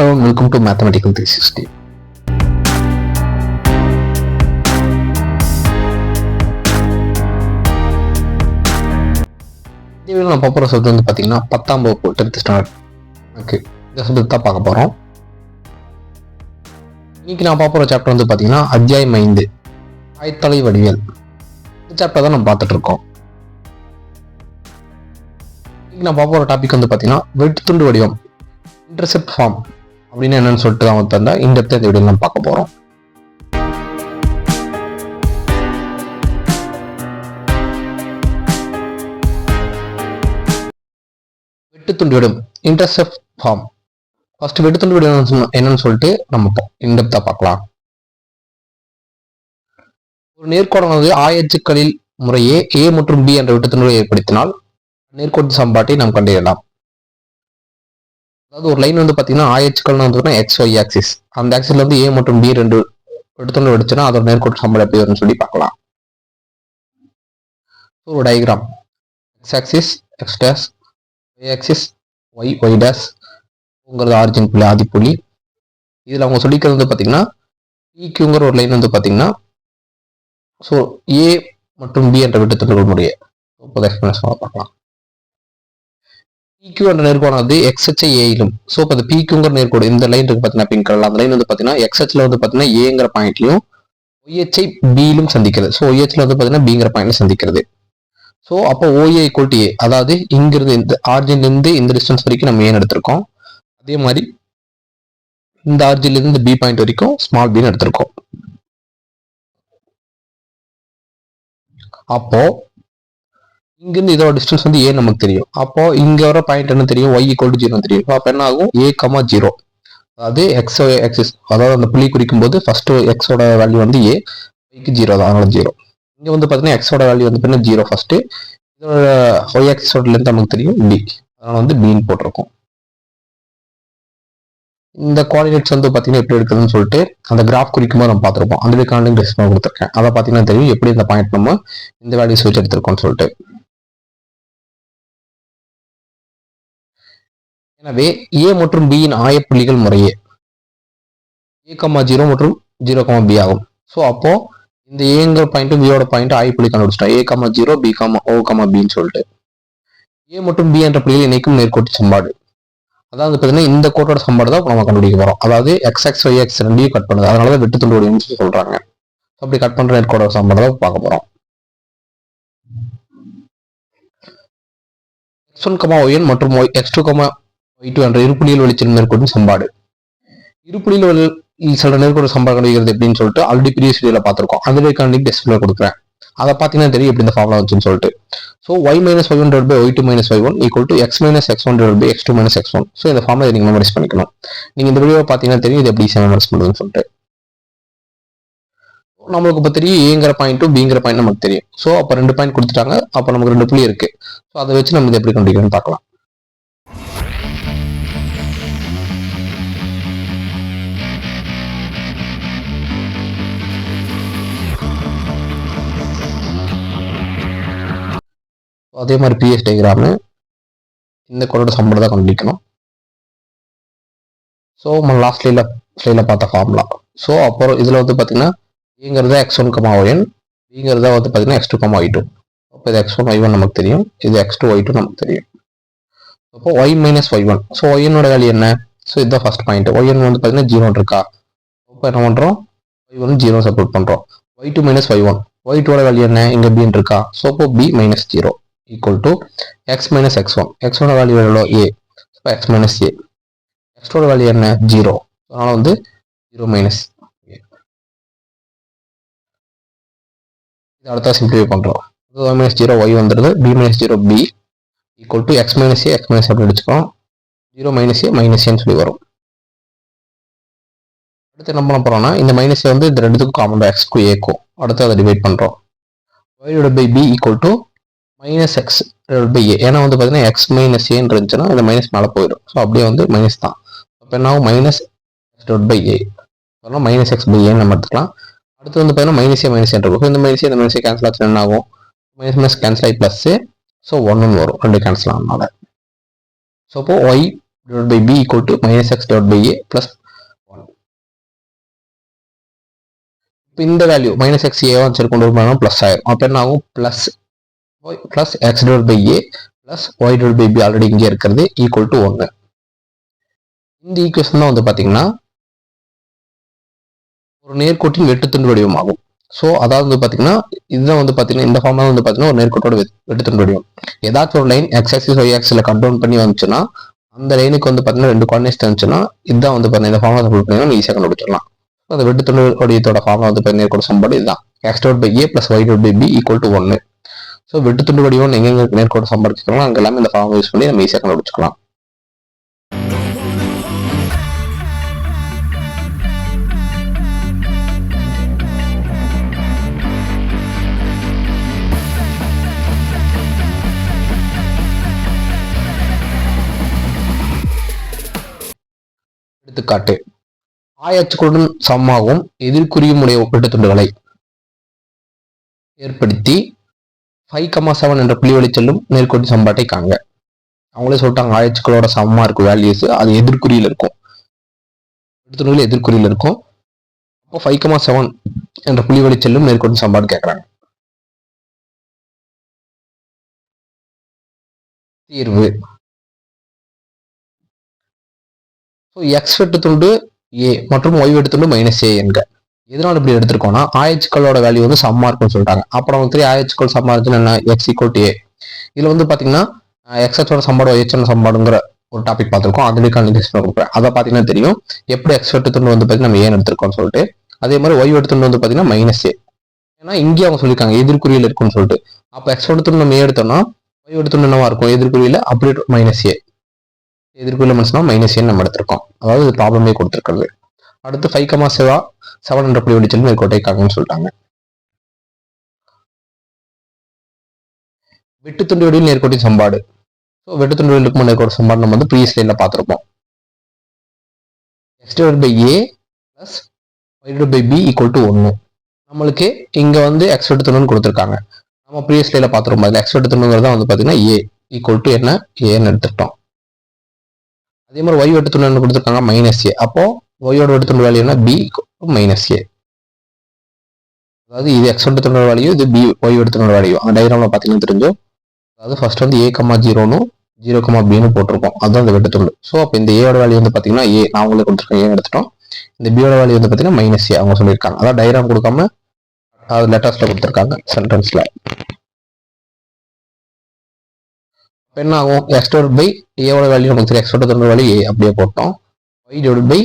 Hello welcome to mathematical three sixty 360. நான் பார்க்குற subject வந்து பார்த்தீங்கன்னா பத்தாம் வகுப்பு டென்த் ஸ்டாண்டர்ட் ஓகே. இந்த சப்ஜெக்ட் தான் பார்க்க போகிறோம் இன்னைக்கு நான் பார்க்குற சாப்டர் வந்து பார்த்தீங்கன்னா அத்தியாயம் ஐந்து ஆயத்தலை வடிவியல். இந்த சாப்டர் தான் நம்ம பார்த்துட்டு இருக்கோம். இன்னைக்கு நான் பார்க்க போகிற டாபிக் வந்து பார்த்தீங்கன்னா வெட்டுத்துண்டு வடிவம் இன்டர்செப்ட் ஃபார்ம் அப்படின்னு என்னன்னு சொல்லிட்டு தான் வந்து தந்தா இந்த இடத்துல இந்த வீடியோ நம்ம பார்க்க போகிறோம் வெட்டுத்துண்டு விடும் இன்டர்செப்ட் ஃபார்ம் ஃபர்ஸ்ட் வெட்டுத்துண்டு விடும் என்னன்னு சொல்லிட்டு நம்ம இன்டெப்தா பார்க்கலாம். ஒரு நேர்கோடானது ஆயச்சுக்களில் முறையே ஏ மற்றும் பி என்ற வெட்டுத்துண்டுகளை ஏற்படுத்தினால் நேர்கோட்டு சம்பாட்டை நாம் கண்டறியலாம். அதாவது ஒரு லைன் வந்து பார்த்தீங்கன்னா ஆயச்சுக்கள்னு வந்து எக்ஸ் ஒய் ஆக்சிஸ் அந்த ஆக்சிஸ்ல வந்து ஏ மற்றும் பி ரெண்டு எடுத்துட்டு வெடிச்சுன்னா அதோட நேர்கோட்டு சம்பளம் எப்படி வரும்னு சொல்லி பார்க்கலாம். ஒரு diagram X axis X dash Y axis Y Y dash உங்கிறது origin புள்ளி ஆதி புள்ளி. இதில் அவங்க சொல்லிக்கிறது வந்து பார்த்தீங்கன்னா பிக்யூங்கிற ஒரு லைன் வந்து பார்த்தீங்கன்னா ஸோ ஏ மற்றும் பி என்ற விட்டு முறையே முப்பது பார்க்கலாம். பிக்யூ என்ற நேர்கோணம் எக்ஸ்ஹெச் ஏயிலும் ஸோ இப்போ அந்த பிக்யூங்கிற நேர்கோடு இந்த லைன் இருக்கு பார்த்தீங்கன்னா பிங்க் கலர் அந்த லைன் வந்து பார்த்தீங்கன்னா எக்ஸ்எச்ல வந்து பார்த்தீங்கன்னா ஏங்கிற பாயிண்ட்லையும் ஒய்ஹெச்ஐ பியிலும் சந்திக்கிறது. ஸோ ஒய்ஹெச்ல வந்து பார்த்தீங்கன்னா பிங்கிற பாயிண்ட்ல சந்திக்கிறது. ஸோ அப்போ ஓஏ ஈக்குவல் டு ஏ அதாவது இங்கிருந்து இந்த ஆர்ஜின்லேருந்து இந்த டிஸ்டன்ஸ் வரைக்கும் நம்ம ஏன் எடுத்திருக்கோம். அதே மாதிரி இந்த ஆர்ஜின்லேருந்து இந்த பி பாயிண்ட் வரைக்கும் ஸ்மால் பின்னு எடுத்திருக்கோம். அப்போ இங்கிருந்து இதோட டிஸ்டன்ஸ் வந்து ஏ நமக்கு தெரியும். அப்போ இங்க வர பாயிண்ட் என்ன தெரியும்? ஒய் ஈக்குவல் டு ஜீரோ தெரியும். அப்போ என்ன ஆகும்? ஏ கமா ஜீரோ அதாவது எக்ஸ் எக்ஸிஸ் அதாவது அந்த புள்ளி குறிக்கும் போது ஃபர்ஸ்ட் எக்ஸோட வேல்யூ வந்து ஏ ஒய்க்கு ஜீரோ தான். அதனால ஜீரோ இங்க வந்து பார்த்தீங்கன்னா எக்ஸோட வேல்யூ வந்து பார்த்தீங்கன்னா ஜீரோ ஃபர்ஸ்ட் இதோட ஒய் எக்ஸோட லென்த் நமக்கு தெரியும் பி அதனால வந்து பின்னு போட்டிருக்கோம். இந்த கோஆர்டினேட்ஸ் வந்து பார்த்தீங்கன்னா எப்படி எடுக்குதுன்னு சொல்லிட்டு அந்த கிராஃப் குறிக்கும் போது நம்ம பார்த்துருப்போம். அந்த கார்டினேட் டிஸ்பிளே கொடுத்துருக்கேன். அதை பார்த்தீங்கன்னா தெரியும். எப்படி இந்த பாயிண்ட் நம்ம இந்த வேல்யூஸ் வச்சு எடுத்திருக்கோம்னு சொல்லிட்டு. எனவே ஏ மற்றும் பியின் ஆயப்புள்ளிகள் முறையே. ஏ கமா ஜீரோ மற்றும் ஜீரோ கமா பி ஆகும். ஸோ அப்போ இந்த ஏங்கிற பாயிண்ட்டும் பியோட பாயிண்ட் ஆயப்புள்ளி கண்டுபிடிச்சிட்டோம் A comma zero B comma O comma பின்னு சொல்லிட்டு. ஏ மற்றும் பி என்ற புள்ளிகள் இணைக்கும் நேர்கோட்டு சம்பாடு அதாவது பார்த்தீங்கன்னா இந்த கோட்டோட சம்பாடு தான் நம்ம கண்டுபிடிக்க போறோம். அதாவது எக்ஸ் எக்ஸ் ஒய் எக்ஸ் ரெண்டையும் கட் பண்ணுது. அதனால தான் வெட்டு துண்டு வடிவம்னு சொல்றாங்க. அப்படி கட் பண்ற நேர்கோட்டோட சம்பாடு தான் பார்க்க போறோம். எக்ஸ் ஒன் கமா ஒய் மற்றும் Y X two comma Y two என்ற இருப்புள்ளியில் வெளிச்சல் மேற்கொண்டு சம்பாடு. இருப்புள்ளியில் வெளி சில நேர்கொண்டு சம்பாடு கிடைக்கிறது எப்படின்னு சொல்லிட்டு ஆல்ரெடி ப்ரீவியஸ் வீடியோல பார்த்துருக்கோம். அதுவே காண்டி டெஸ்ட்ல கொடுக்குறேன். அதை பார்த்தீங்கன்னா தெரியும் எப்படி இந்த ஃபார்முலா வந்துச்சுன்னு சொல்லிட்டு. So Y minus Y one by Y two minus Y one equal to X minus X one by X two minus X one so இந்த ஃபார்முலா நீங்கள் மெமரைஸ் பண்ணிக்கணும். நீங்கள் இந்த வீடியோ பார்த்தீங்கன்னா தெரியும் இது எப்படி மெமரைஸ் பண்ணுதுன்னு சொல்லிட்டு. நம்மளுக்கு இப்போ தெரியும் ஏங்கிற பாயிண்ட்டும் பிங்கிற பாயிண்ட் நமக்கு தெரியும். ஸோ அப்போ ரெண்டு பாயிண்ட் கொடுத்துட்டாங்க. அப்போ நமக்கு ரெண்டு புள்ளி இருக்கு. ஸோ அதை வச்சு நம்ம இதை எப்படி கண்டுபிடிக்கணும்னு பார்க்கலாம். அதே மாதிரி பிஎஸ் டயக்ராமு இந்த கோடோட சம்பளம் தான் கண்டுபிடிக்கணும். ஸோ நம்ம லாஸ்ட் ஸ்லைடில் ஸ்லைடில் பார்த்த ஃபார்முலா ஸோ அப்புறம் இதில் வந்து பார்த்தீங்கன்னா ஏங்கிறத X one comma Y one பிங்கிறத வந்து பார்த்தீங்கன்னா X two comma Y two அப்போ இது எக்ஸ் ஒன் ஒய் ஒன் நமக்கு தெரியும். இது எக்ஸ் டூ ஒய் டூ நமக்கு தெரியும். அப்போ Y minus Y one so ஒய்யனோட value என்ன? ஸோ இதுதான் ஃபர்ஸ்ட் பாயிண்ட் ஒய்என் வந்து பார்த்தீங்கன்னா ஜீரோ இருக்கா? அப்போ என்ன பண்ணுறோம் ஒய் ஒன் ஜீரோ சப்போர்ட் பண்ணுறோம் Y two minus Y one Y டூட value என்ன? இங்கே பின்னு இருக்கா? ஸோ அப்போ B minus zero equal to x minus x1 x1 value எவ்வளோ? A. இப்போ x minus a. x ஓட வேல்யூ என்ன? ஜீரோ அதனால் வந்து ஜீரோ மைனஸ் இது அடுத்த சிம்பிளிஃபை பண்ணுறோம் y மைனஸ் ஜீரோ ஒய் வந்துடுது b minus zero B equal to X minus A X minus அப்படி வச்சுக்கோம் ஜீரோ மைனஸ் ஏ மைனஸ் ஏன்னு சொல்லி வரும். அடுத்து என்ன பண்ண போறோம்னா இந்த மைனஸ் வந்து இந்த ரெண்டுத்துக்கும் காமன் எக்ஸ்க்கும் ஏக்கும் அடுத்து அதை டிவைட் பண்ணுறோம் ஒயோட by B equal to minus X by A ஏன்னா வந்து பார்த்தீங்கன்னா எக்ஸ் மைனஸ் ஏன்னு இருந்துச்சுன்னா இந்த மைனஸ் மேலே போயிடும். ஸோ அப்படியே வந்து மைனஸ் தான். அப்போ என்ன ஆகும்? Minus X dot by A அதனால் மைனஸ் எக்ஸ் பை ஏன்னு நம்ம எடுத்துக்கலாம். அடுத்து வந்து பார்த்தீங்கன்னா மைனஸ் ஏ மைனஸ் இருக்கும் இந்த மைனஸ் இந்த மைனஸ் கேன்சல் ஆச்சு என்ன ஆகும்? மைனஸ் மைனஸ் கேன்சல் ஆகி ப்ளஸ் ஸோ ஒன்னு வரும். ரெண்டு கேன்சல் ஆனதுனால. ஸோ அப்போ Y divide by B equal to minus X divide by A plus one இப்போ இந்த வேல்யூ மைனஸ் எக்ஸ் ஏ சரி கொண்டு வரும்போது ப்ளஸ் ஆயிரும். அப்போ என்ன ஆகும்? Plus plus X divide by A plus Y divide by B already இங்கே இருக்கிறது ஈக்குவல் டு ஒன்று இந்த ஈக்குவேஷன் தான் வந்து பார்த்தீங்கன்னா ஒரு நேர்கோட்டின் வெட்டுத்துண்டு வடிவமாகும். ஸோ அதாவது வந்து பார்த்தீங்கன்னா இதுதான் வந்து பார்த்தீங்கன்னா இந்த ஃபார்ம் வந்து பார்த்தீங்கன்னா ஒரு நேர்கோட்டோட வெட்டுத்துண்டு வடிவம். ஏதாச்சும் ஒரு லைன் எக்ஸ் ஆக்சிஸ் ஒய் ஆக்சில் கட் டவுன் பண்ணி வந்துச்சுன்னா அந்த லைனுக்கு வந்து பார்த்தீங்கன்னா ரெண்டு கோஆர்டினேட்ஸ் இருந்துச்சுன்னா இதுதான் வந்து பார்த்தீங்கன்னா இந்த ஃபார்ம் சப்ளை பண்ணி ஈஸியாக கண்டுபிடிச்சிடலாம். அந்த வெட்டுத்துண்டு வடிவத்தோட ஃபார்ம் வந்து பார்த்தீங்கன்னா நேர்கோட சம்பாடு இதுதான். X dot by A plus Y dot by B equal to ஒன்று ஸோ வெட்டுத்துண்டு வடிவம் எங்கெங்க நேர்கோட சம்பாதிக்கிறோம் அங்கே எல்லாமே இந்த ஃபார்ம் யூஸ் பண்ணி நம்ம ஈஸியாக கண்டுபிடிச்சிக்கலாம். எடுத்துக்காட்டு. ஆயச்சுக்குடன் சமமாகவும் எதிர்குறியும் உடைய வெட்டுத்துண்டுகளை ஏற்படுத்தி ஃபைவ் கமா செவன் என்ற புள்ளி வழி செல்லும் நேர்கோட்டு சம்பாட்டை அவங்களே சொல்லிட்டாங்க ஆயிடுச்சுக்களோட சமமாக இருக்கும் வேல்யூஸ் அது எதிர்குறியில் இருக்கும். வெட்டுத்துண்டுகள் எதிர்குறியில் இருக்கும். அப்போ ஃபைவ் கமா செவன் என்ற புள்ளி வழி நேர்கோட்டி சம்பாடு கேட்குறாங்க தீர்வு. ஸோ எக்ஸ் வெட்டுத்துண்டு ஏ மற்றும் ஒய் வெட்டுத்துண்டு மைனஸ் ஏ என்க. எதனால இப்படி எடுத்திருக்கோம்னா ஆயச்சுக்களோட வேல்யூ வந்து சம்மா இருக்கும்னு சொல்லிட்டாங்க. அப்புறம் நமக்கு தெரியும் ஆயச்சுக்கள் சம்மா இருந்துச்சுன்னா என்ன? எக்ஸ் ஈக்குவல் டு ஏ இதில் வந்து பார்த்தீங்கன்னா எக்ஸ்எச்சோட சம்பாடு ஒய்ச்சோட சம்பாடுங்கிற ஒரு டாபிக் பார்த்துருக்கோம். அதுக்கான கண்டினியூஷன் கொடுக்குறேன் அதை பார்த்தீங்கன்னா தெரியும். எப்படி எக்ஸ் எடுத்துட்டு வந்து பார்த்தீங்கன்னா நம்ம ஏன் எடுத்திருக்கோம்னு சொல்லிட்டு. அதே மாதிரி ஒய் எடுத்துட்டு வந்து பார்த்தீங்கன்னா மைனஸ் ஏ ஏன்னா இங்கே அவங்க சொல்லியிருக்காங்க எதிர்குறியில் இருக்கும்னு சொல்லிட்டு. அப்போ எக்ஸ் எடுத்துட்டு நம்ம ஏ எடுத்தோம்னா ஒய் வெட்டுத்துண்டு என்னவா இருக்கும்? எதிர்குறியில் அப்படி மைனஸ் ஏ எதிர்குறியில் மனசுனா மைனஸ் ஏன்னு நம்ம எடுத்திருக்கோம். அதாவது ப்ராப்ளமே கொடுத்துருக்கிறது. அடுத்து ஃபைவ் கமா செவா செவன் ஹண்ட்ரட் புள்ளி வெடிச்சல் மேற்கோட்டை காங்கன்னு சொல்லிட்டாங்க. வெட்டுத்துண்டு வடிவில் நேர்கோட்டின் சம்பாடு. ஸோ வெட்டுத்துண்டு வடிவில் இருக்கும் நேர்கோட்டு சம்பாடு நம்ம வந்து ப்ரீவியஸ் லைனில் பார்த்துருப்போம். X divide by A plus Y divide by B equal to ஒன்று நம்மளுக்கு இங்கே வந்து எக்ஸ் வெட்டுத்துண்டுன்னு கொடுத்துருக்காங்க. நம்ம ப்ரீவியஸ் லைனில் பார்த்துருப்போம். அதில் எக்ஸ் வெட்டுத்துண்டுங்கிறது தான் வந்து பார்த்தீங்கன்னா ஏ ஈக்குவல் டு என்ன? ஏன்னு எடுத்துட்டோம் அதே மாதிரி ஒய் வெட்டுத்துண்டு கொடுத்துருக்காங்க மைனஸ் ஏ அப்போ ஒய்யோட வெட்டுத்துண்டு வேல்யூ என்ன பி மைனஸ் ஏ அதாவது இது எக்ஸ் வெட்டுத்துண்டு வேல்யூ இது பி ஒய் வெட்டுத்துண்டு வேல்யூ. அந்த டயக்ராமில் பார்த்தீங்கன்னா தெரிஞ்சோம் அதாவது ஃபர்ஸ்ட் வந்து ஏ கமா ஜீரோன்னு ஜீரோ கமா பின்னு போட்டிருக்கோம். அதுதான் இந்த வெட்டுத்துண்டு. ஸோ அப்போ இந்த ஏயோட வேல்யூ வந்து பார்த்தீங்கன்னா ஏ நான் உங்களுக்கு கொடுத்துருக்கேன் ஏன்னு எடுத்துட்டோம். இந்த பியோட வேல்யூ வந்து பார்த்தீங்கன்னா மைனஸ் ஏ அவங்க சொல்லியிருக்காங்க. அதான் டயக்ராம் கொடுக்காம அது லெட்டர்ஸில் கொடுத்துருக்காங்க சென்டென்ஸில் இப்போ என்ன ஆகும்? எக்ஸ் பை ஏவோட வேல்யூ நமக்கு தெரியும். எக்ஸ் வெட்டுத்துண்டு வேல்யூ ஏ அப்படியே போட்டோம். ஒய் டிவைட் பை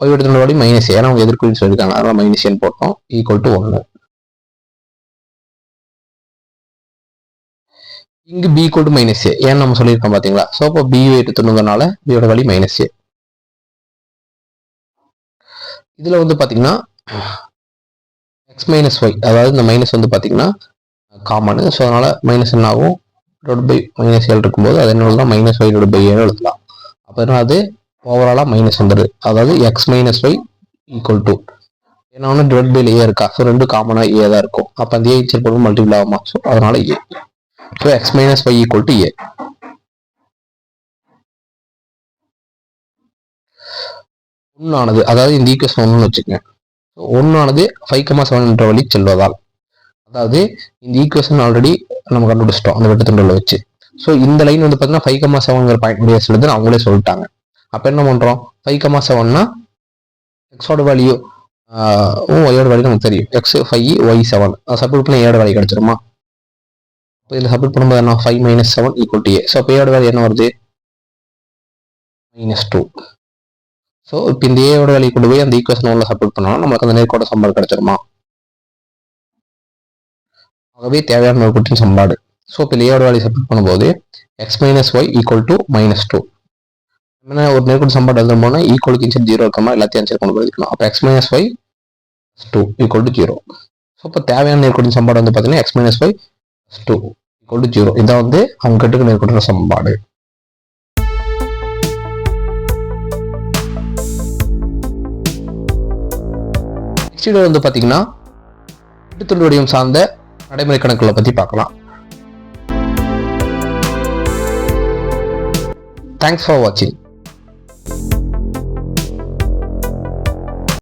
ஒய் வெட்டுத்துண்டு வேல்யூ மைனஸ் ஏன்னா அவங்க எதிர்க்குறின்னு சொல்லியிருக்காங்க. அதனால மைனஸ் ஏன் போட்டோம். ஈக்குவல் டு ஒன்று இங்கு B equal to minus A. ஏன்னு நம்ம சொல்லியிருக்கோம் பார்த்தீங்களா ஸோ அப்போ பி எடுத்துணுங்கிறனால பியோட வழி மைனஸ் ஏ. இதில் வந்து பார்த்தீங்கன்னா எக்ஸ் மைனஸ் ஒய் அதாவது இந்த மைனஸ் வந்து பார்த்தீங்கன்னா காமனு ஸோ அதனால் மைனஸ் என்ன ஆகும்? டிவைட் பை மைனஸ் ஏழு இருக்கும்போது அது என்ன தான் மைனஸ் ஒய் டிவைட் பை ஏழு எழுதலாம். அப்போ என்ன அது ஓவராலாக மைனஸ் வந்துடுது அதாவது X minus Y equal to ஏன்னா ஒன்று டிவைட் பைல ஏ இருக்கா? ஸோ ரெண்டு காமனாக ஏ தான் இருக்கும். அப்போ அந்த ஏ போது மல்டிபிள் ஆகுமா? ஸோ அதனால A so X minus Y equal to A ஒன்னானது அதாவது இந்த ஈக்குவேஷன் ஒன்றுன்னு வச்சுக்கோங்க. ஸோ ஒன்றானது ஃபைவ் கமா செவன் என்ற வழி செல்வதால். அதாவது இந்த ஈக்குவேஷன் ஆல்ரெடி நம்ம கண்டுபிடிச்சிட்டோம் அந்த வெட்டுத்துண்டில் வச்சு. ஸோ இந்த லைன் வந்து பார்த்தீங்கன்னா ஃபைவ் கமா செவன்ங்கிற பாயிண்ட் முடிய சொல்லுதுன்னு அவங்களே சொல்லிட்டாங்க. அப்போ என்ன பண்ணுறோம் ஃபைவ் கமா செவன்னா எக்ஸோட வேல்யூ ஒய்யோட வேல்யூ நமக்கு தெரியும். X five Y seven submit பண்ண ஏட வேல்யூ கிடைச்சிருமா? இப்போ இதில் சப்மிட் பண்ணும்போது என்ன five minus seven equal to A so அப்போ ஏட வேல்யூ என்ன வருது? மைனஸ் டூ ஸோ இப்போ இந்த ஏயோட வேல்யூ கொண்டு போய் அந்த ஈக்குவேஷன் ஒன்றில் சப்மிட் பண்ணாலும் நமக்கு அந்த நேர்கோட சம்பாடு கிடச்சிருமா? ஆகவே தேவையான நேர்கோட்டின் சம்பாடு. ஸோ இப்போ ஏயோட வேல்யூ சப்மிட் பண்ணும்போது X minus Y equal to minus two என்ன ஒரு நேர்கோடு சம்பாடு எழுதும்போது ஈக்குவலுக்கு இன்செட் ஜீரோ இருக்கமா எல்லாத்தையும் ஆன்சர் கொண்டு போயிருக்கணும் அப்போ X minus five two equal to zero so இப்போ தேவையான நேர்கோடு சம்பாடு வந்து பார்த்தீங்கன்னா X minus five two equal to zero இதான் வந்து அவங்க கிட்ட நேர்கோட்டின் சம்பாடு நெக்ஸ்ட் வந்து பார்த்தீங்கன்னா வெட்டுத்துண்டு வடிவம் சார்ந்த நடைமுறை கணக்குகளை பற்றி பார்க்கலாம். தேங்க்ஸ் ஃபார் வாட்சிங்